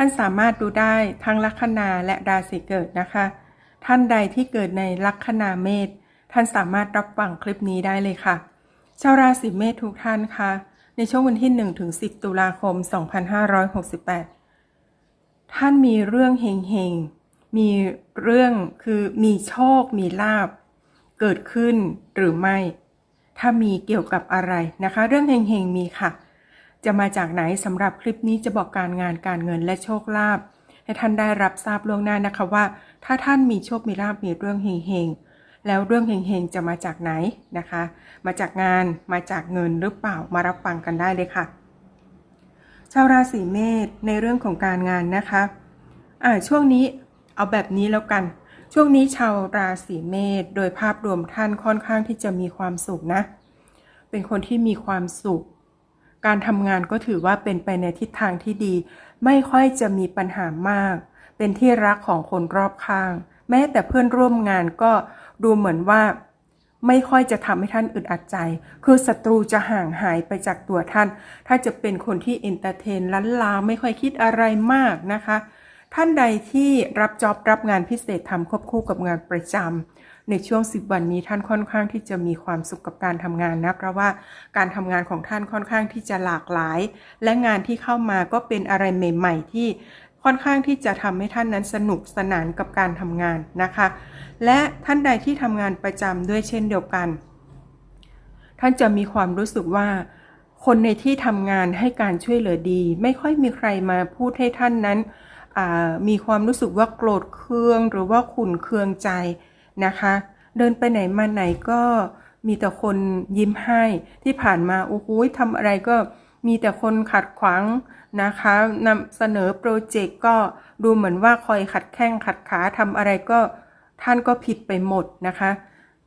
ท่านสามารถดูได้ทั้งลัคนาและราศีเกิดนะคะ ท่านใดที่เกิดในลัคนาเมษท่านสามารถรับฟังคลิปนี้ได้เลยค่ะ ชาวราศีเมษทุกท่านคะในช่วงวันที่1ถึง10 ตุลาคม 2568 ท่านมีเรื่องเฮงๆ มีเรื่องคือมีโชค มีลาบ เกิดขึ้นหรือไม่ ถ้ามีเกี่ยวกับอะไรนะคะ เรื่องเฮงๆมีค่ะ จะมาจากไหนสำหรับคลิปนี้จะบอกการงานการเงินและโชคลาภให้ท่านได้รับทราบล่วงหน้านะคะว่า ถ้าท่านมีโชคมีลาภมีเรื่องเฮงๆแล้วเรื่องเฮงๆจะมาจากไหนนะคะ มาจากงานมาจากเงินหรือเปล่ามารับฟังกันได้เลยค่ะ ชาวราศีเมษในเรื่องของการงานนะคะอ่าช่วงนี้เอาแบบนี้แล้วกัน ช่วงนี้ชาวราศีเมษโดยภาพรวมท่านค่อนข้างที่จะมีความสุขนะ เป็นคนที่มีความสุข การทำงานก็ถือว่าเป็นไปในทิศทางที่ดี ไม่ค่อยจะมีปัญหามาก เป็นที่รักของคนรอบข้าง แม้แต่เพื่อนร่วมงานก็ดูเหมือนว่า ไม่ค่อยจะทำให้ท่านอึดอัดใจ คือศัตรูจะห่างหายไปจากตัวท่าน ถ้าจะเป็นคนที่เอนเตอร์เทนล้านลาไม่ค่อยคิดอะไรมากนะคะ ท่านใดที่รับจ็อบรับงานพิเศษทำควบคู่กับงานประจำ ในช่วง 10 วันนี้ท่านค่อนข้างที่จะมีความสุขกับการทำงานนะเพราะว่าการทำงานของท่านค่อนข้างที่จะหลากหลาย และงานที่เข้ามาก็เป็นอะไรใหม่ ๆ ที่ค่อนข้างที่จะทำให้ท่านนั้นสนุกสนานกับการทำงานนะคะ และท่านใดที่ทำงานประจำด้วยเช่นเดียวกัน ท่านจะมีความรู้สึกว่า คนในที่ทำงานให้การช่วยเหลือดี ไม่ค่อยมีใครมาพูดให้ท่านนั้นมีความรู้สึกว่าโกรธเคืองหรือว่าขุนเคืองใจ นะคะ เดินไปไหนมาไหนก็มีแต่คนยิ้มให้ที่ผ่านมาโอ้โหทำอะไรก็มีแต่คนขัดขวางนะคะนำเสนอโปรเจกต์ก็ดูเหมือนว่าคอยขัดแข้งขัดขาทำอะไรก็ท่านก็ผิดไปหมดนะคะ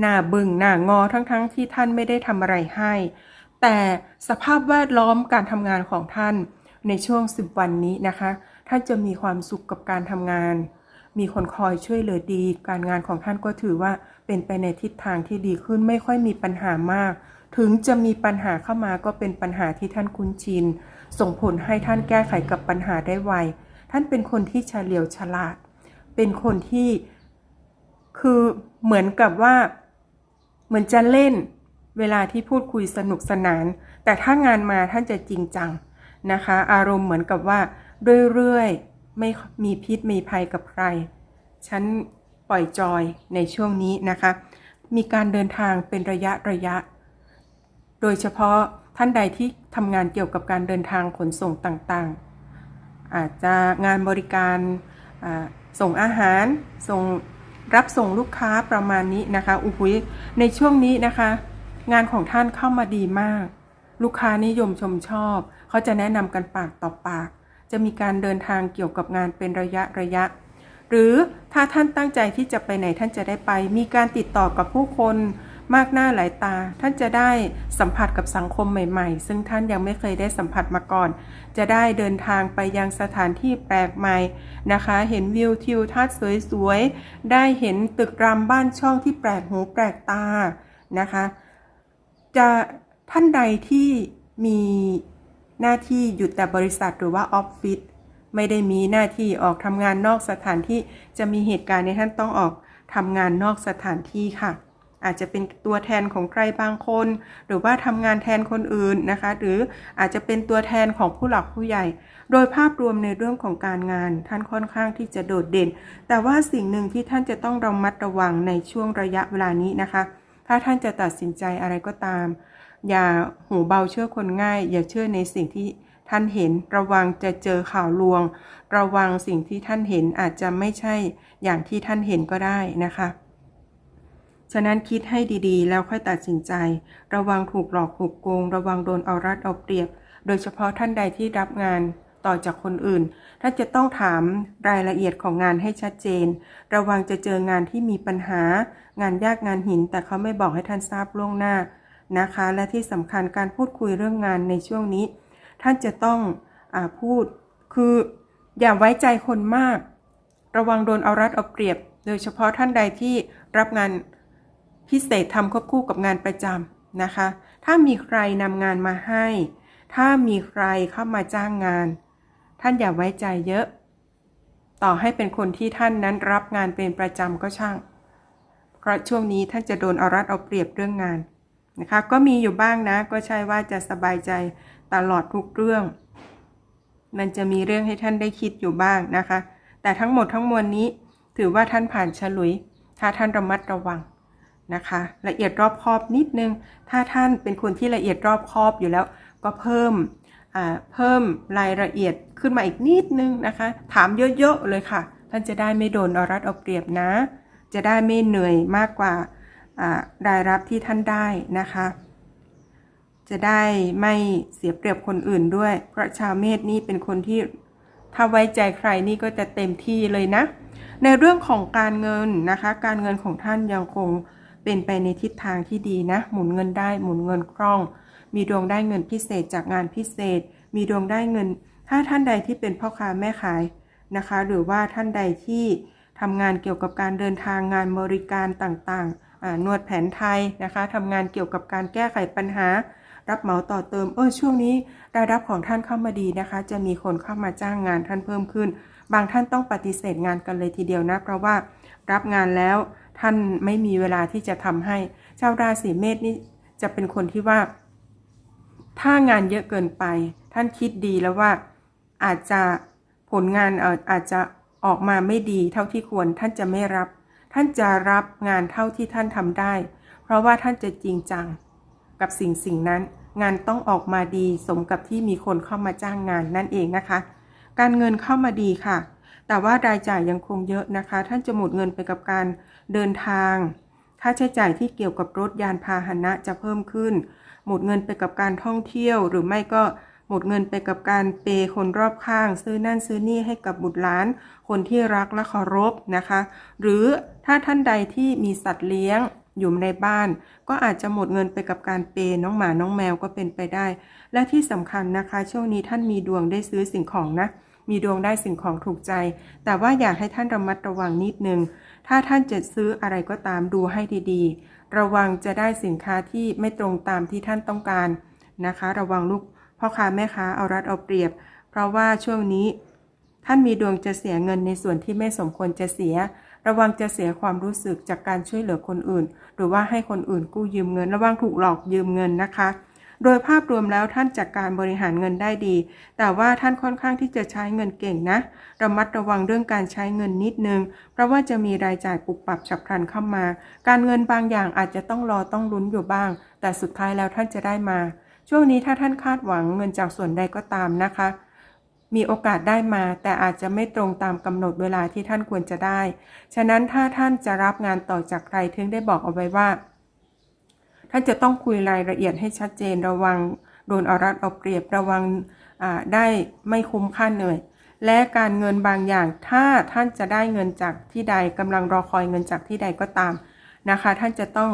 หน้าบึง้งหน้างอทั้งๆทที่ท่านไม่ได้ทำอะไรให้ แต่สภาพแวดล้อมการทำงานของท่านในช่วง 10 วันนี้นะคะ ท่านจะมีความสุขกับการทำงาน มีคนคอยช่วยเหลือดี การงานของท่านก็ถือว่าเป็นไปในทิศทางที่ดีขึ้นไม่ค่อยมีปัญหามาก ถึงจะมีปัญหาเข้ามาก็เป็นปัญหาที่ท่านคุ้นชิน ส่งผลให้ท่านแก้ไขกับปัญหาได้ไว ท่านเป็นคนที่เฉลียวฉลาด เป็นคนที่คือเหมือนกับว่า เหมือนจะเล่น เวลาที่พูดคุยสนุกสนาน แต่ถ้างานมาท่านจะจริงจังนะคะ อารมณ์เหมือนกับว่าเรื่อยๆ ไม่มีพิษมีภัยกับใคร ฉันปล่อยจอยในช่วงนี้นะคะ มีการเดินทางเป็นระยะระยะ โดยเฉพาะท่านใดที่ทำงานเกี่ยวกับการเดินทางขนส่งต่างๆ อาจจะงานบริการส่งอาหาร ส่งรับส่งลูกค้าประมาณนี้นะคะอุ้ยในช่วงนี้นะคะ งานของท่านเข้ามาดีมาก ลูกค้านิยมชมชอบ เขาจะแนะนำกันปากต่อปาก จะมีการเดินทางเกี่ยวกับงานเป็นระยะระยะ หรือถ้าท่านตั้งใจที่จะไปไหนท่านจะได้ไป มีการติดต่อกับผู้คนมากหน้าหลายตา ท่านจะได้สัมผัสกับสังคมใหม่ ๆ ซึ่งท่านยังไม่เคยได้สัมผัสมาก่อน จะได้เดินทางไปยังสถานที่แปลกใหม่นะคะ เห็นวิวทิวทัศน์สวยๆ ได้เห็นตึกรามบ้านช่องที่แปลกหูแปลกตานะคะ จะท่านใดที่มี หน้าที่อยู่แต่บริษัทหรือว่าออฟฟิศไม่ได้มีหน้าที่ออกทำงานนอกสถานที่จะมีเหตุการณ์ในท่านต้องออกทำงานนอกสถานที่ค่ะ อาจจะเป็นตัวแทนของใครบางคน หรือว่าทำงานแทนคนอื่นนะคะ หรืออาจจะเป็นตัวแทนของผู้หลักผู้ใหญ่ โดยภาพรวมในเรื่องของการงาน ท่านค่อนข้างที่จะโดดเด่น แต่ว่าสิ่งหนึ่งที่ท่านจะต้องระมัดระวังในช่วงระยะเวลานี้นะคะ ถ้าท่านจะตัดสินใจอะไรก็ตาม อย่าหูเบาเชื่อคนง่าย อย่าเชื่อในสิ่งที่ท่านเห็น ระวังจะเจอข่าวลวง ระวังสิ่งที่ท่านเห็นอาจจะไม่ใช่อย่างที่ท่านเห็นก็ได้นะคะ ฉะนั้นคิดให้ดีๆ แล้วค่อยตัดสินใจ ระวังถูกหลอกถูกโกง ระวังโดนเอารัดเอาเปรียบ โดยเฉพาะท่านใดที่รับงานต่อจากคนอื่น ถ้าจะต้องถามรายละเอียดของงานให้ชัดเจน ระวังจะเจองานที่มีปัญหา งานยากงานหิน แต่เขาไม่บอกให้ท่านทราบล่วงหน้า นะคะ และที่สำคัญการพูดคุยเรื่องงานในช่วงนี้ ท่านจะต้องอพูดคืออย่าไว้ใจคนมาก ระวังโดนเอารัดเอาเปรียบ โดยเฉพาะท่านใดที่รับงานพิเศษทำควบคู่กับงานประจำนะคะ ถ้ามีใครนำงานมาให้ ถ้ามีใครเข้ามาจ้างงาน ท่านอย่าไว้ใจเยอะ ต่อให้เป็นคนที่ท่านนั้นรับงานเป็นประจำก็ช่าง เพราะช่วงนี้ท่านจะโดนเอารัดเอาเปรียบเรื่องงาน นะคะ ก็มีอยู่บ้างนะ ก็ใช่ว่าจะสบายใจตลอดทุกเรื่อง มันจะมีเรื่องให้ท่านได้คิดอยู่บ้างนะคะ แต่ทั้งหมดทั้งมวลนี้ ถือว่าท่านผ่านฉลุย ถ้าท่านระมัดระวังนะคะ ละเอียดรอบคอบนิดนึง ถ้าท่านเป็นคนที่ละเอียดรอบคอบอยู่แล้ว ก็เพิ่มเพิ่มรายละเอียดขึ้นมาอีกนิดนึงนะคะ ถามเยอะๆเลยค่ะ ท่านจะได้ไม่โดนเอารัดเอาเปรียบนะ จะได้ไม่เหนื่อยมากกว่า รายรับที่ท่านได้นะคะ จะได้ไม่เสียเปรียบคนอื่นด้วย เพราะชาวเมษนี่เป็นคนที่ถ้าไว้ใจใครนี่ก็จะเต็มที่เลยนะ ในเรื่องของการเงินนะคะ การเงินของท่านยังคงเป็นไปในทิศทางที่ดีนะ หมุนเงินได้หมุนเงินคล่อง มีดวงได้เงินพิเศษจากงานพิเศษ มีดวงได้เงิน ถ้าท่านใดที่เป็นพ่อค้าแม่ขายนะคะ หรือว่าท่านใดที่ทำงานเกี่ยวกับการเดินทางงานบริการต่างๆ นวดแผนไทยนะคะทำงานเกี่ยวกับการแก้ไขปัญหา รับเหมาต่อเติม เออช่วงนี้รายรับของท่านเข้ามาดีนะคะ จะมีคนเข้ามาจ้างงานท่านเพิ่มขึ้น บางท่านต้องปฏิเสธงานกันเลยทีเดียวนะ เพราะว่ารับงานแล้วท่านไม่มีเวลาที่จะทำให้ชาราศีเมษนี่จะเป็นคนที่ว่า ถ้างานเยอะเกินไป ท่านคิดดีแล้วว่าอาจจะผลงานอาจจะออกมาไม่ดีเท่าที่ควรท่านจะไม่รับ ท่านจะรับงานเท่าที่ท่านทำได้ เพราะว่าท่านจะจริงจัง กับสิ่งสิ่งนั้น งานต้องออกมาดีสมกับที่มีคนเข้ามาจ้างงานนั่นเองนะคะ การเงินเข้ามาดีค่ะ แต่ว่ารายจ่ายยังคงเยอะนะคะ ท่านจะหมดเงินไปกับการเดินทาง ค่าใช้จ่ายที่เกี่ยวกับรถยานพาหนะจะเพิ่มขึ้น หมดเงินไปกับการท่องเที่ยวหรือไม่ก็ มดเงินไปกับการเปย์คนรอบข้าง ซื้อนั่นซื้อนี่ให้กับบุตรหลาน คนที่รักและเคารพนะคะ หรือถ้าท่านใดที่มีสัตว์เลี้ยงอยู่ในบ้าน ก็อาจจะหมดเงินไปกับการเปย์น้องหมาน้องแมวก็เป็นไปได้ และที่สำคัญนะคะ ช่วงนี้ท่านมีดวงได้ซื้อสิ่งของนะ มีดวงได้สิ่งของถูกใจ แต่ว่าอยากให้ท่านระมัดระวังนิดนึง ถ้าท่านจะซื้ออะไรก็ตามดูให้ดีๆ ระวังจะได้สินค้าที่ไม่ตรงตามที่ท่านต้องการนะคะ ระวังลูก พ่อค้าแม่ค้าเอารัดเอาเปรียบ เพราะว่าช่วงนี้ท่านมีดวงจะเสียเงินในส่วนที่ไม่สมควรจะเสีย ระวังจะเสียความรู้สึกจากการช่วยเหลือคนอื่น หรือว่าให้คนอื่นกู้ยืมเงิน ระวังถูกหลอกยืมเงินนะคะ โดยภาพรวมแล้วท่านจัดกการบริหารเงินได้ดี แต่ว่าท่านค่อนข้างที่จะใช้เงินเก่งนะ ระมัดระวังเรื่องการใช้เงินนิดนึง เพราะว่าจะมีรายจ่ายปุบปับฉับพลันเข้ามา การเงินบางอย่างอาจจะต้องรอต้องลุ้นอยู่บ้าง แต่สุดท้ายแล้วท่านจะได้มา ช่วงนี้ถ้าท่านคาดหวังเงินจากส่วนใดก็ตามนะคะ มีโอกาสได้มา แต่อาจจะไม่ตรงตามกำหนดเวลาที่ท่านควรจะได้ ฉะนั้นถ้าท่านจะรับงานต่อจากใครถึงได้บอกเอาไว้ว่า ท่านจะต้องคุยรายละเอียดให้ชัดเจนระวังโดนเอารัดเอาเปรียบระวังได้ไม่คุ้มค่าเหนื่อย และการเงินบางอย่างถ้าท่านจะได้เงินจากที่ใดกำลังรอคอยเงินจากที่ใดก็ตามนะคะ ท่านจะต้อง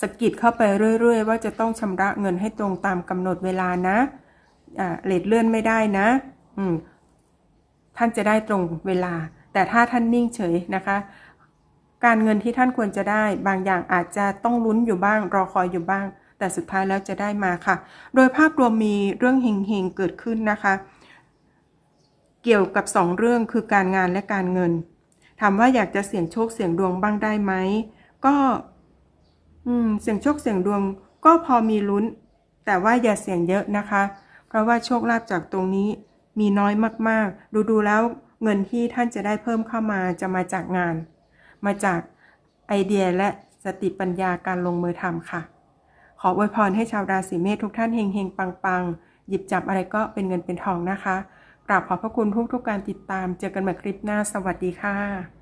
สกิดเข้าไปเรื่อย ๆ ว่าจะต้องชำระเงินให้ตรงตามกำหนดเวลานะเลทเลื่อนไม่ได้นะท่านจะได้ตรงเวลา แต่ถ้าท่านนิ่งเฉยนะคะ การเงินที่ท่านควรจะได้ บางอย่างอาจจะต้องลุ้นอยู่บ้าง รอคอยอยู่บ้าง แต่สุดท้ายแล้วจะได้มาค่ะ โดยภาพรวมมีเรื่องเฮงๆเกิดขึ้นนะคะ เกี่ยวกับสองเรื่องคือการงานและการเงินถามว่าอยากจะเสี่ยงโชคเสี่ยงดวงบ้างได้ไหมก็ อืม เสี่ยงโชคเสี่ยงดวงก็พอมีลุ้น แต่ว่าอย่าเสี่ยงเยอะนะคะ เพราะว่าโชคลาภจากตรงนี้มีน้อยมากๆ ดูดูแล้วเงินที่ท่านจะได้เพิ่มเข้ามาจะมาจากงาน มาจากไอเดียและสติปัญญาการลงมือทำค่ะ ขออวยพรให้ชาวราศีเมษทุกท่านเฮงๆ ปังๆ หยิบจับอะไรก็เป็นเงินเป็นทองนะคะกราบขอบพระคุณทุกๆกการติดตาม เจอกันใหม่คลิปหน้า สวัสดีค่ะ